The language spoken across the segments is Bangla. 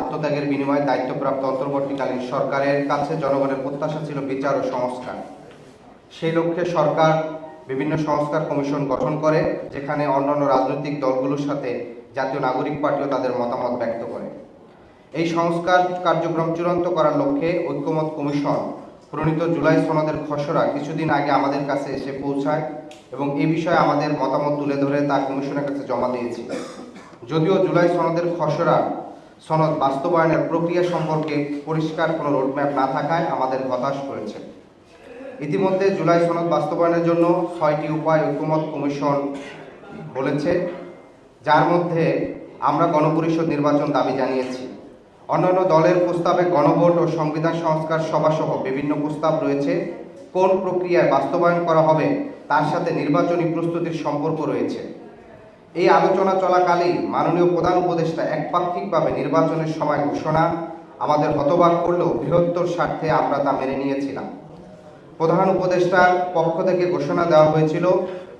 আত্মত্যাগের বিনিময়ে দায়িত্বপ্রাপ্ত অন্তর্বর্তীকালীন সরকারের কাছে জনগণের প্রত্যাশা ছিল বিচার ও সংস্কার। সেই লক্ষ্যে সরকার বিভিন্ন সংস্কার কমিশন গঠন করে, যেখানে অন্যান্য রাজনৈতিক দলগুলোর সাথে জাতীয় নাগরিক পার্টিও তাদের মতামত ব্যক্ত করে। এই সংস্কার কার্যক্রম চূড়ান্ত করার লক্ষ্যে ঐক্যমত কমিশন প্রণীত জুলাই সনদের খসড়া কিছুদিন আগে আমাদের কাছে এসে পৌঁছায় এবং এই বিষয়ে আমাদের মতামত তুলে ধরে তা কমিশনের কাছে জমা দিয়েছি। যদিও জুলাই সনদের খসড়া সনদ বাস্তবায়নের প্রক্রিয়া সম্পর্কে পরিষ্কার কোনো রোডম্যাপ না থাকায় আমাদের হতাশ করেছে। ইতিমধ্যে জুলাই সনদ বাস্তবায়নের জন্য ছয়টি উপায় ঐক্যমত কমিশন বলেছে, যার মধ্যে আমরা গণপরিষদ নির্বাচন দাবি জানিয়েছি। অন্যান্য দলের প্রস্তাবে গণভোট ও সংবিধান সংস্কার সভাসহ বিভিন্ন প্রস্তাব রয়েছে। কোন প্রক্রিয়ায় বাস্তবায়ন করা হবে তার সাথে নির্বাচনী প্রস্তুতির সম্পর্ক রয়েছে। এই আলোচনা চলাকালীন মাননীয় প্রধান উপদেষ্টা একপাক্ষিকভাবে নির্বাচনের সময় ঘোষণা আমাদের হতবাক করলেও বৃহত্তর স্বার্থে আমরা তা মেনে নিয়েছিলাম। প্রধান উপদেষ্টার পক্ষ থেকে ঘোষণা দেওয়া হয়েছিল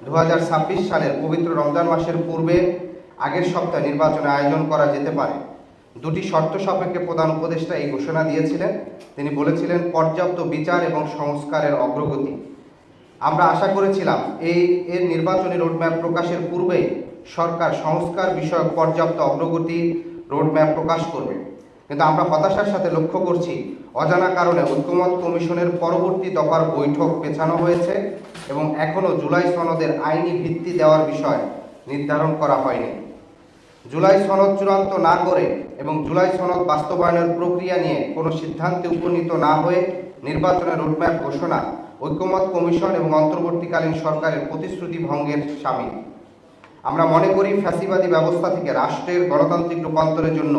দু হাজার ছাব্বিশ সালের পবিত্র রমজান মাসের পূর্বে আগের সপ্তাহে নির্বাচনের আয়োজন করা যেতে পারে। দুটি শর্ত সাপেক্ষে প্রধান উপদেষ্টা এই ঘোষণা দিয়েছিলেন। তিনি বলেছিলেন, পর্যাপ্ত বিচার এবং সংস্কারের অগ্রগতি। আমরা আশা করেছিলাম, এই এর নির্বাচনী রোডম্যাপ প্রকাশের পূর্বেই সরকার সংস্কার বিষয়ক পর্যাপ্ত অগ্রগতি রোডম্যাপ প্রকাশ করবে। কিন্তু আমরা হতাশার সাথে লক্ষ্য করছি, অজানা কারণে ঐক্যমত কমিশনের পরবর্তী দফার বৈঠক পেছানো হয়েছে এবং এখনও জুলাই সনদের আইনি ভিত্তি দেওয়ার বিষয় নির্ধারণ করা হয়নি। জুলাই সনদ চূড়ান্ত না করে এবং জুলাই সনদ বাস্তবায়নের প্রক্রিয়া নিয়ে কোনো সিদ্ধান্তে উপনীত না হয়ে নির্বাচনের রোডম্যাপ ঘোষণা ঐক্যমত কমিশন এবং অন্তর্বর্তীকালীন সরকারের প্রতিশ্রুতি ভঙ্গের সামিল। আমরা মনে করি ফ্যাসিবাদী ব্যবস্থা থেকে রাষ্ট্রের গণতান্ত্রিক রূপান্তরের জন্য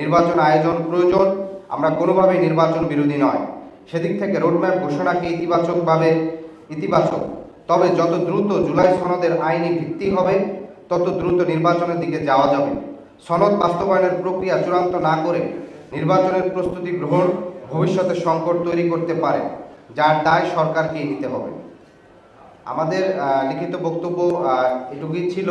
নির্বাচন আয়োজন প্রয়োজন। আমরা কোনোভাবেই নির্বাচন বিরোধী নয়। সেদিক থেকে রোডম্যাপ ঘোষণাকে ইতিবাচকভাবে ইতিবাচক। তবে যত দ্রুত জুলাই সনদের আইনি ভিত্তি হবে, তত দ্রুত নির্বাচনের দিকে যাওয়া যাবে। সনদ বাস্তবায়নের প্রক্রিয়া চূড়ান্ত না করে নির্বাচনের প্রস্তুতি গ্রহণ ভবিষ্যতে সংকট তৈরি করতে পারে, যার দায় সরকারকেই নিতে হবে। আমাদের লিখিত বক্তব্য এটুকুই ছিল।